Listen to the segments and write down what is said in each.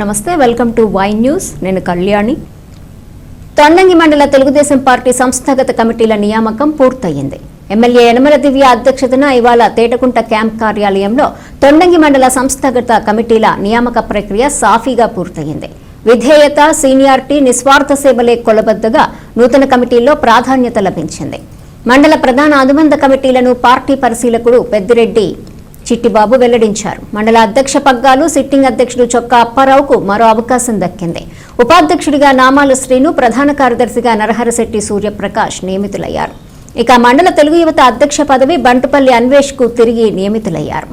నమస్తే welcome to Y news. నేను కళ్యాణి. తొండంగి మండల తెలుగుదేశం పార్టీ సంస్థాగత కమిటీల నియామకం పూర్తయింది. ఎమ్మెల్యే యనమల దివ్య అధ్యక్షతన ఇవాళ తేటకుంట క్యాంప్ కార్యాలయంలో తొండంగి మండల సంస్థాగత కమిటీల నియామక ప్రక్రియ సాఫీగా పూర్తయింది. విధేయత సీనియారిటీ నిస్వార్థ సేవలే కొలబద్దగా నూతన కమిటీల్లో ప్రాధాన్యత లభించింది. మండల ప్రధాన అనుబంధ కమిటీలను పార్టీ పరిశీలకుడు పెద్దిరెడ్డి చిట్టిబాబు వెల్లడించారు. మండల అధ్యక్ష పగ్గాలు సిట్టింగ్ అధ్యక్షుడు చొక్కా అప్పారావుకు మరో అవకాశం దక్కింది. ఉపాధ్యక్షుడిగా నామాల శ్రీను ప్రధాన కార్యదర్శిగా నరహరశెట్టి సూర్యప్రకాష్ నియమితులయ్యారు. ఇక మండల తెలుగు యువత అధ్యక్ష పదవి బంటుపల్లి అన్వేష్కు తిరిగి నియమితులయ్యారు.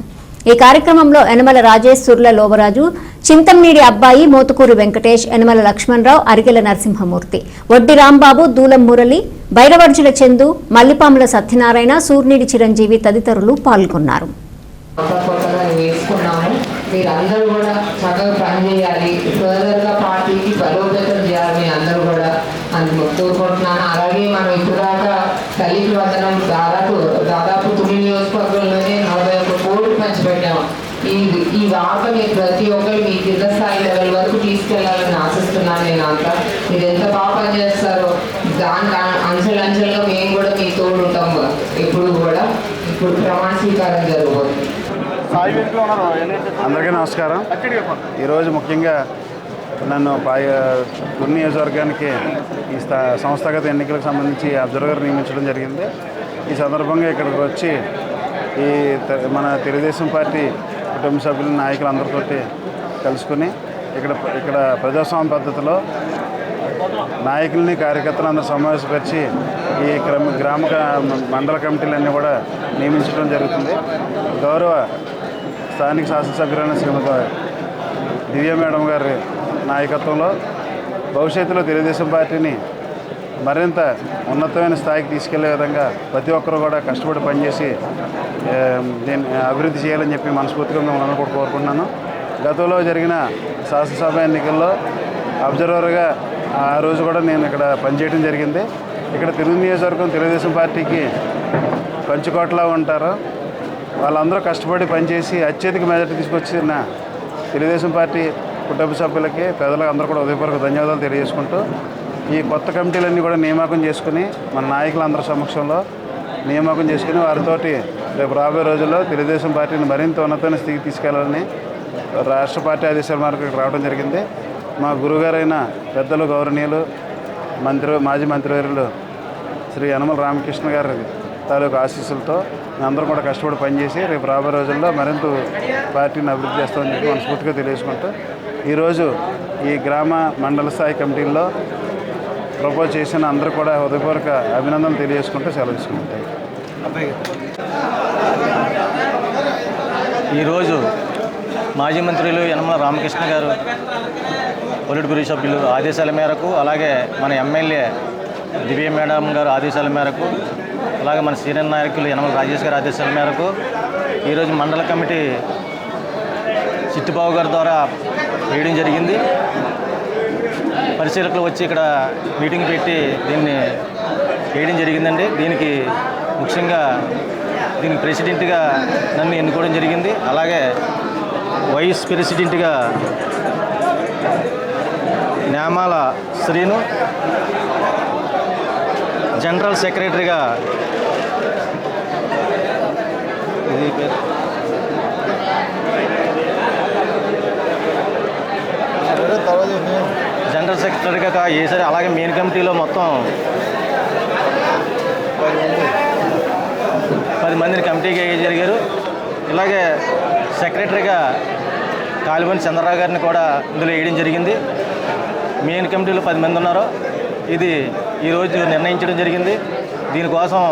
ఈ కార్యక్రమంలో యనమల రాజేష్ సుర్ల లోవరాజు చింతంనీడి అబ్బాయి మోతుకూరి వెంకటేష్ యనమల లక్ష్మణరావు అరిగెల నరసింహమూర్తి వడ్డి రాంబాబు దూలం మురళి బైరవర్జుల చందు మల్లిపాముల సత్యనారాయణ సూర్నిడి చిరంజీవి తదితరులు పాల్గొన్నారు. మీరందరూ మీరు అందరూ కూడా చక్కగా పనిచేయాలి ఫర్దర్గా పార్టీకి బలోపేతం చేయాలి మీ అందరూ కూడా. అందుకు కోరుకుంటున్నాను. అలాగే మనం ఇప్పుడు దాకా తల్లికి వందనం దాదాపు దాదాపు తొమ్మిది నియోజకవర్గంలోనే నలభై ఒక్క కోట్లు పంచిపెట్టాము ఈ ఈ వార్త మీరు ప్రతి ఒక్కరు మీ కింద స్థాయి లెవెల్ వరకు తీసుకెళ్ళాలని ఆశిస్తున్నాను నేను అంతా. మీరు ఎంత బాగా పనిచేస్తారో దానికి అంచెలంచెలుగా మేము కూడా మీ తోడు ఉంటాం ఎప్పుడు కూడా ఇప్పుడు ప్రమాణ స్వీకారం జరగబోతుంది. అందరికీ నమస్కారం. ఈరోజు ముఖ్యంగా నన్ను పాయ కొన్ని నియోజకవర్గానికి ఈ స్థా సంస్థాగత ఎన్నికలకు సంబంధించి అబ్జర్వర్ నియమించడం జరిగింది. ఈ సందర్భంగా ఇక్కడికి వచ్చి ఈ మన తెలుగుదేశం పార్టీ కుటుంబ సభ్యుల నాయకులందరితోటి కలుసుకుని ఇక్కడ ఇక్కడ ప్రజాస్వామ్య పద్ధతిలో నాయకుల్ని కార్యకర్తలు అందరూ సమావేశపరిచి ఈ క్రమ గ్రామ మండల కమిటీలన్నీ కూడా నియమించడం జరుగుతుంది. గౌరవ స్థానిక శాసనసభ్యులైన శ్రీమతి దివ్య మేడం గారి నాయకత్వంలో భవిష్యత్తులో తెలుగుదేశం పార్టీని మరింత ఉన్నతమైన స్థాయికి తీసుకెళ్ళే విధంగా ప్రతి ఒక్కరూ కూడా కష్టపడి పనిచేసి దీన్ని అభివృద్ధి చేయాలని చెప్పి మనస్ఫూర్తిగా మిమ్మల్ని కూడా కోరుకుంటున్నాను. గతంలో జరిగిన శాసనసభ ఎన్నికల్లో అబ్జర్వర్గా ఆ రోజు కూడా నేను ఇక్కడ పనిచేయడం జరిగింది. ఇక్కడ తెలుగు నియోజకవర్గం తెలుగుదేశం పార్టీకి పంచుకోట్లా ఉంటారు. వాళ్ళందరూ కష్టపడి పనిచేసి అత్యధిక మెజార్టీ తీసుకొచ్చిన తెలుగుదేశం పార్టీ కుటుంబ సభ్యులకి ప్రజలకు అందరూ కూడా ఉదయపూర్వక ధన్యవాదాలు తెలియజేసుకుంటూ ఈ కొత్త కమిటీలన్నీ కూడా నియామకం చేసుకుని మన నాయకులందరి సమక్షంలో నియామకం చేసుకుని వారితోటి రేపు రాబోయే రోజుల్లో తెలుగుదేశం పార్టీని మరింత ఉన్నతమైన స్థితికి తీసుకెళ్ళాలని రాష్ట్ర పార్టీ ఆదేశాల మేరకు రావడం జరిగింది. మా గురుగారైన పెద్దలు గౌరవనీయులు మంత్రి మాజీ మంత్రివర్యులు శ్రీ యనమల రామకృష్ణ గారి తాలూకు ఆశీస్సులతో అందరం కూడా కష్టపడి పనిచేసి రేపు రాబోయే రోజుల్లో మరింత పార్టీని అభివృద్ధి చేస్తామని చెప్పి మనస్ఫూర్తిగా తెలియజేసుకుంటూ ఈరోజు ఈ గ్రామ మండల స్థాయి కమిటీల్లో ప్రపోజ్ చేసిన అందరూ కూడా హృదయపూర్వక అభినందనలు తెలియజేసుకుంటూ సెలవు తీసుకుంటాయి ఈరోజు మాజీ మంత్రులు యనమల రామకృష్ణ గారు పొలిట్ బ్యూరో సభ్యులు ఆదేశాల మేరకు అలాగే మన ఎమ్మెల్యే దివ్య మేడం గారు ఆదేశాల మేరకు అలాగే మన సీనియర్ నాయకులు యనమల రాజేష్ గారి ఆదేశాల మేరకు ఈరోజు మండల కమిటీ చిట్టిబాబు గారి ద్వారా వేయడం జరిగింది. పరిశీలకులు వచ్చి ఇక్కడ మీటింగ్ పెట్టి దీన్ని వేయడం జరిగిందండి. దీనికి ముఖ్యంగా దీనికి ప్రెసిడెంట్గా నన్ను ఎన్నుకోవడం జరిగింది. అలాగే వైస్ ప్రెసిడెంట్గా న్యామాల శ్రీను జనరల్ సెక్రటరీగా ఇది పేరు. జనరల్ సెక్రటరీగా వేసారు అలాగే మెయిన్ కమిటీలో మొత్తం పది మందిని కమిటీగా వేయ జరిగారు ఇలాగే సెక్రటరీగా కాలిబోని చంద్రరావు గారిని కూడా ఇందులో వేయడం జరిగింది. మెయిన్ కమిటీలో పది మంది ఉన్నారు. ఇది ఈరోజు నిర్ణయించడం జరిగింది. దీనికోసం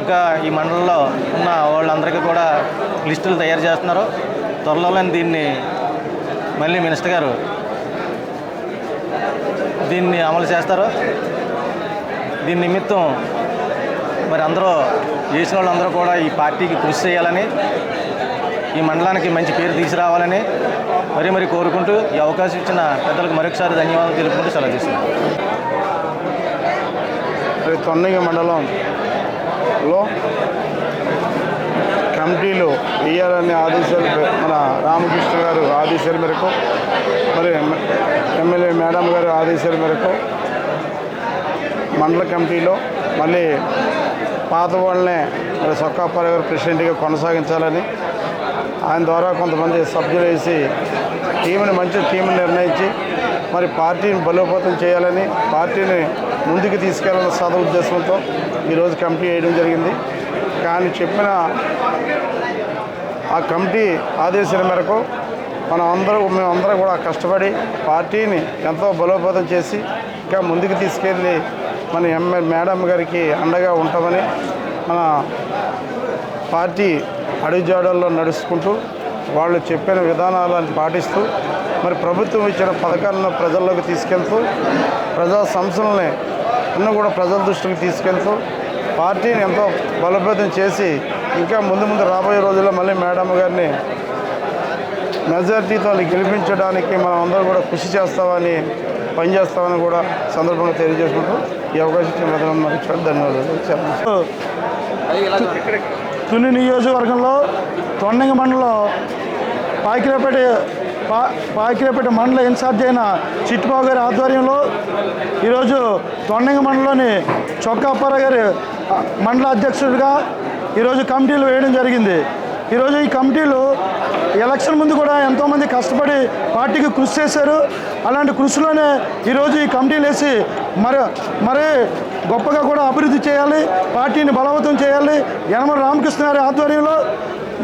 ఇంకా ఈ మండలంలో ఉన్న వాళ్ళందరికీ కూడా లిస్టులు తయారు చేస్తున్నారు. త్వరలోనే దీన్ని మళ్ళీ మినిస్టర్ గారు దీన్ని అమలు చేస్తారు. దీని నిమిత్తం మరి అందరూ చేసిన వాళ్ళందరూ కూడా ఈ పార్టీకి కృషి చేయాలని ఈ మండలానికి మంచి పేరు తీసుకురావాలని మరీ మరి కోరుకుంటూ ఈ అవకాశం ఇచ్చిన పెద్దలకు మరొకసారి ధన్యవాదాలు తెలుపుకుంటూ సెలవు తీసుకున్నాను మరి తొన్నయ్య మండలంలో కమిటీలు వేయాలనే ఆదేశాలు మన రామకృష్ణ గారు ఆదేశాల మేరకు మరి ఎమ్మెల్యే మేడం గారు ఆదేశాల మేరకు మండల కమిటీలో మళ్ళీ పాత వాళ్ళనే మరి సొక్కాపాల గారు ప్రెసిడెంట్గా కొనసాగించాలని ఆయన ద్వారా కొంతమంది సభ్యులు వేసి టీంని మంచి టీంని నిర్ణయించి మరి పార్టీని బలోపేతం చేయాలని పార్టీని ముందుకు తీసుకెళ్ళాలన్న సద ఉద్దేశంతో ఈరోజు కమిటీ వేయడం జరిగింది. కానీ చెప్పిన ఆ కమిటీ ఆదేశాల మేరకు మనం అందరూ మేమందరం కూడా కష్టపడి పార్టీని ఎంతో బలోపేతం చేసి ఇంకా ముందుకు తీసుకెళ్ళి మన ఎమ్మె మేడం గారికి అండగా ఉంటామని మన పార్టీ అడుగుజాడల్లో నడుచుకుంటూ వాళ్ళు చెప్పిన విధానాలను పాటిస్తూ మరి ప్రభుత్వం ఇచ్చిన పథకాలను ప్రజల్లోకి తీసుకెళ్తూ ప్రజా సంస్థలని అన్నీ కూడా ప్రజల దృష్టికి తీసుకెళ్తూ పార్టీని ఎంతో బలోపేతం చేసి ఇంకా ముందు ముందు రాబోయే రోజుల్లో మళ్ళీ మేడం గారిని మెజార్టీతో గెలిపించడానికి మనం అందరూ కూడా కృషి చేస్తామని పనిచేస్తామని కూడా సందర్భంగా తెలియజేసుకుంటూ ఈ అవకాశం ఇచ్చిన ధన్యవాదాలు తుని నియోజకవర్గంలో తొండంగి మండలం పాకిరపేట పా పాకిరేపేట మండల ఇన్ఛార్జ్ అయిన చిట్టుబాబు గారి ఆధ్వర్యంలో ఈరోజు తొండంగి మండలంలోని చొక్కాప్పార గారి మండల అధ్యక్షుడిగా ఈరోజు కమిటీలు వేయడం జరిగింది. ఈరోజు ఈ కమిటీలు ఎలక్షన్ ముందు కూడా ఎంతోమంది కష్టపడి పార్టీకి కృషి చేశారు. అలాంటి కృషిలోనే ఈరోజు ఈ కమిటీలు వేసి మరి మరి గొప్పగా కూడా అభివృద్ధి చేయాలి పార్టీని బలవంతం చేయాలి. యనమల రామకృష్ణ గారి ఆధ్వర్యంలో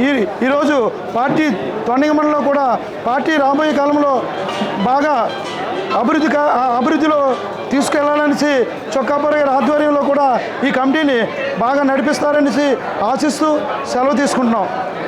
ఈ ఈరోజు పార్టీ తొండగమనలో కూడా పార్టీ రాబోయే కాలంలో బాగా అభివృద్ధి అభివృద్ధిలో తీసుకెళ్ళాలనేసి చొక్కాపూర గారి ఆధ్వర్యంలో కూడా ఈ కమిటీని బాగా నడిపిస్తారనేసి ఆశిస్తూ సెలవు తీసుకుంటున్నాం.